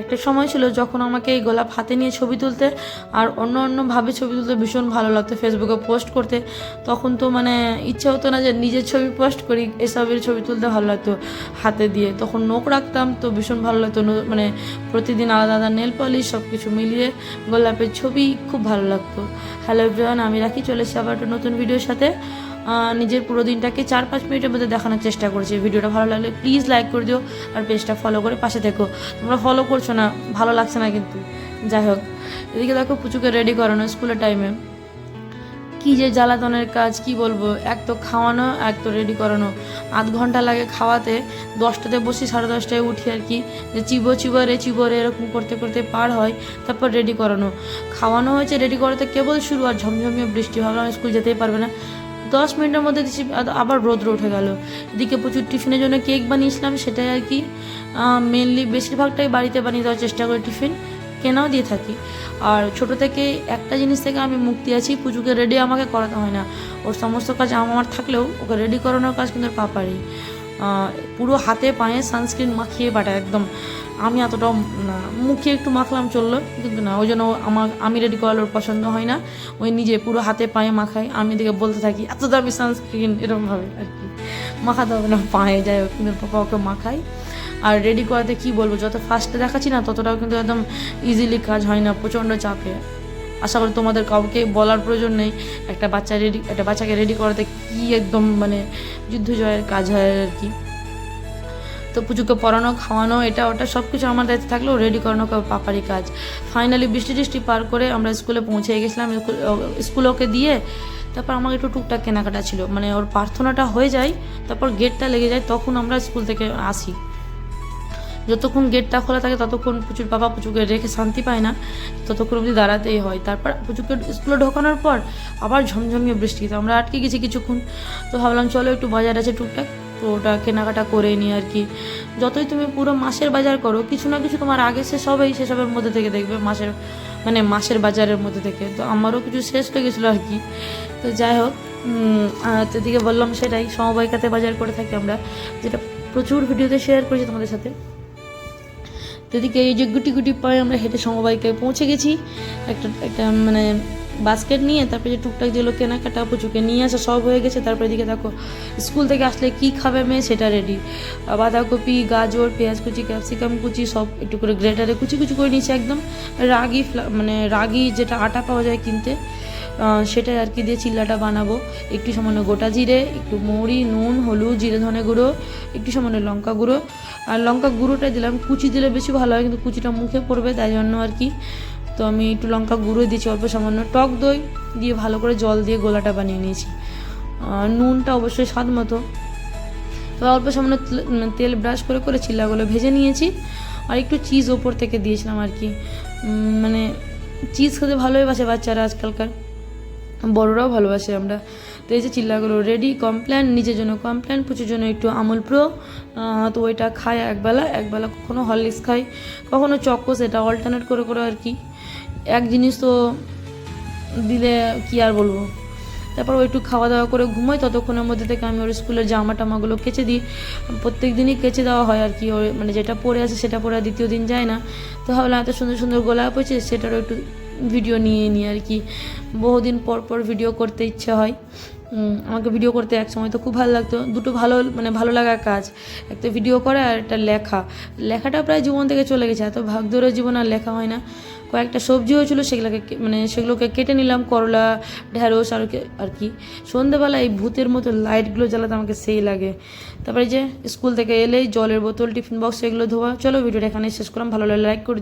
একটা সময় ছিল যখন আমাকে এই গোলাপ হাতে নিয়ে ছবি তুলতে আর অন্য অন্যভাবে ছবি তুলতে ভীষণ ভালো লাগতো ফেসবুকে পোস্ট করতে। তখন তো মানে ইচ্ছে হতো না যে নিজের ছবি পোস্ট করি, এসবের ছবি তুলতে ভালো লাগতো হাতে দিয়ে। তখন নোখ রাখতাম তো ভীষণ ভালো লাগতো মানে প্রতিদিন আলাদা আলাদা নেল পলিশ সব কিছু মিলিয়ে গোলাপের ছবি খুব ভালো লাগতো। হ্যালো এভরিওয়ান, আমি রাখি চলেছি আবার একটা নতুন ভিডিওর সাথে। নিজের পুরো দিনটাকে চার পাঁচ মিনিটের মধ্যে দেখানোর চেষ্টা করেছি। ভিডিওটা ভালো লাগলে প্লিজ লাইক করে দিও আর পেজটা ফলো করে পাশে থেকো। তোমরা ফলো করছ না, ভালো লাগছে না কিন্তু। যাই হোক, এদিকে দেখো পুচুকে রেডি করানো স্কুলের টাইমে কি যে জ্বালাতনের কাজ, কি বলব? এক তো খাওয়ানো, এক তো রেডি করানো। আধ ঘণ্টা লাগে খাওয়াতে, দশটাতে বসি সাড়ে দশটায় উঠি আর কি। যে চিবো চিবো রে চিবো রে এরকম করতে করতে পার হয়, তারপর রেডি করানো। খাওয়ানো হয়েছে রেডি করাতে কেবল শুরু, আর ঝমঝমিয়ে বৃষ্টি, ভাবলাম স্কুল যেতেই পারবে না। দশ মিনিটের মধ্যে দিচ্ছি আবার রোদ্র উঠে গেল। এদিকে প্রচুর টিফিনের জন্য কেক বানিয়েছিলাম, সেটাই আর কি। মেনলি বেশিরভাগটাই বাড়িতে বানিয়ে দেওয়ার চেষ্টা করি, টিফিন কেনাও দিয়ে থাকি। আর ছোট থেকে একটা জিনিস থেকে আমি মুক্তি আছি, পুজোকে রেডি আমাকে করাতে হয় না। ওর সমস্ত কাজ আমার থাকলেও ওকে রেডি করানোর কাজ কিন্তু পাপারি পাপারই। পুরো হাতে পায়ে সানস্ক্রিন মাখিয়ে পাঠায় একদম। আমি এতটাও মুখে একটু মাখলাম চলল, কিন্তু না, ওই জন্য আমার, আমি রেডি করালে ওর পছন্দ হয় না। ওই নিজে পুরো হাতে পায়ে মাখায় আমি এদিকে বলতে থাকি, এত দামি সানস্ক্রিন এরকমভাবে আর কি। মাখাতে হবে না, পায়ে যায় কিন্তু পাপা ওকে মাখাই। আর রেডি করাতে কি বলব, যত ফাস্টে দেখাচ্ছি না, ততটাও কিন্তু একদম ইজিলি কাজ হয় না, প্রচণ্ড চাপে। আশা করি তোমাদের কাউকে বলার প্রয়োজন নেই। একটা বাচ্চা রেডি একটা বাচ্চাকে রেডি করাতে কি একদম মানে যুদ্ধ জয়ের কাজ হয় আর কি। তো পুজোকে পড়ানো খাওয়ানো, এটা ওটা সব কিছু আমার দায়িত্ব থাকলেও রেডি করানো কেউ পাপারই কাজ। ফাইনালি বৃষ্টি টিষ্টি পার করে আমরা স্কুলে পৌঁছে গেছিলাম। স্কুল- ওকে দিয়ে তারপর আমার একটু টুকটাক কেনাকাটা ছিল। মানে ওর প্রার্থনাটা হয়ে যায়, তারপর গেটটা লেগে যায়, তখন আমরা স্কুল থেকে আসি। যতক্ষণ গেটটা খোলা থাকে ততক্ষণ প্রচুর বাবা পুচুকে রেখে শান্তি পায় না, ততক্ষণ অবধি দাঁড়াতেই হয়। তারপর পুচুকে স্কুলে ঢোকানোর পর আবার ঝমঝমিয়ে বৃষ্টি, তো আমরা আটকে গেছি কিছুক্ষণ। তো ভাবলাম, চলো একটু বাজার আছে টুকটাক, তো ওটা কেনাকাটা করে নিই আর কি। যতই তুমি পুরো মাসের বাজার করো, কিছু না কিছু তোমার আগে শেষ হবেই সেসবের মধ্যে থেকে দেখবে, মাসের মানে মাসের বাজারের মধ্যে থেকে। তো আমারও কিছু শেষ হয়ে গেছিল আর কি। তো যাই হোক এদিকে বললাম সেটাই সমবায়িকাতে বাজার করে থাকি আমরা, যেটা প্রচুর ভিডিওতে শেয়ার করেছি তোমাদের সাথে। তো এদিকে এই যে গুটি গুটি পায়ে আমরা হেঁটে সমবায়িকায় পৌঁছে গেছি। একটা একটা মানে বাস্কেট নিয়ে, তারপরে যে টুকটাক যেগুলো কেনাকাটা, পুচুকে নিয়ে আসা সব হয়ে গেছে। তারপরে এদিকে দেখো স্কুল থেকে আসলে কি খাবে মেয়ে সেটা রেডি বাঁধাকপি, গাজর, পেঁয়াজ কুচি ক্যাপসিকাম কুচি, সব একটু করে গ্রেটারে কুচি কুচি করে নিয়েছি একদম। রাগি মানে রাগি যেটা আটা পাওয়া যায় কিনতে। সেটাই আর কি দিয়ে চিল্লাটা বানাবো। একটু সামান্য গোটা জিরে, একটু মৌরি, নুন, হলুদ, জিরে ধনে গুঁড়ো, একটু সামান্য লঙ্কা গুঁড়ো। আর লঙ্কা গুঁড়োটা দিলাম, কুচি দিলে বেশি ভালো হয়, কিন্তু কুচিটা মুখে পড়বে, তাই জন্য আর কি। তো আমি একটু লঙ্কা গুঁড়ো দিয়েছি, অল্প সামান্য টক দই দিয়ে ভালো করে জল দিয়ে গোলাটা বানিয়ে নিয়েছি। নুনটা অবশ্যই স্বাদ মতো। তো অল্প সামান্য তেল- ব্রাশ করে করে চিল্লাগুলো ভেজে নিয়েছি। আর একটু চিজ ওপর থেকে দিয়েছিলাম আর কি। মানে চিজ খেতে ভালোই বাসে বাচ্চারা আজকালকার। বড়রাও ভালোবাসে আমরা। তো এই যে চিল্লাগুলো রেডি কমপ্ল্যান নিজের জন্য কমপ্ল্যান পুজোর জন্য একটু আমুল প্রো তো ওইটা খায় একবেলা একবেলা কখনো হরলিক্স খাই কখনো চকোস এটা অল্টারনেট করে করে আর কি। এক জিনিস তো দিলে কি আর বলব? তারপর ও একটু খাওয়া দাওয়া করে ঘুমোই ততক্ষণের মধ্যে থেকে আমি ওর স্কুলের জামা টামাগুলো কেচে দিই। প্রত্যেক দিনই কেচে দেওয়া হয় আর কি, ওর মানে যেটা পরে আছে সেটা পরে দ্বিতীয় দিন যায় না। তো ভাবলাম এত সুন্দর সুন্দর গোলাপ হয়েছে সেটারও একটু ভিডিও নিয়ে নিই আর কি। বহুদিন পর পর ভিডিও করতে ইচ্ছে হয়। আমাকে ভিডিও করতে এক সময় তো খুব ভালো লাগতো। দুটো ভালো মানে ভালো লাগার কাজ। একটা ভিডিও করা আর একটা লেখা। লেখাটা প্রায় জীবন থেকে চলে গেছে। এত ভাগ ধরে জীবন আর লেখা হয় না। কয়েকটা সবজি হয়েছিল, সেগুলোকে মানে সেগুলোকে কেটে নিলাম। করলা, ঢেঁড়স আর আর কি। সন্ধেবেলা এই ভূতের মতো লাইটগুলো জ্বালাতে আমাকে সেই লাগে। তারপরে যে স্কুল থেকে এলেই জলের বোতল, টিফিন বক্স এগুলো ধোয়া। চলো ভিডিওটা এখানে শেষ করলাম। ভালো লাগে লাইক করে।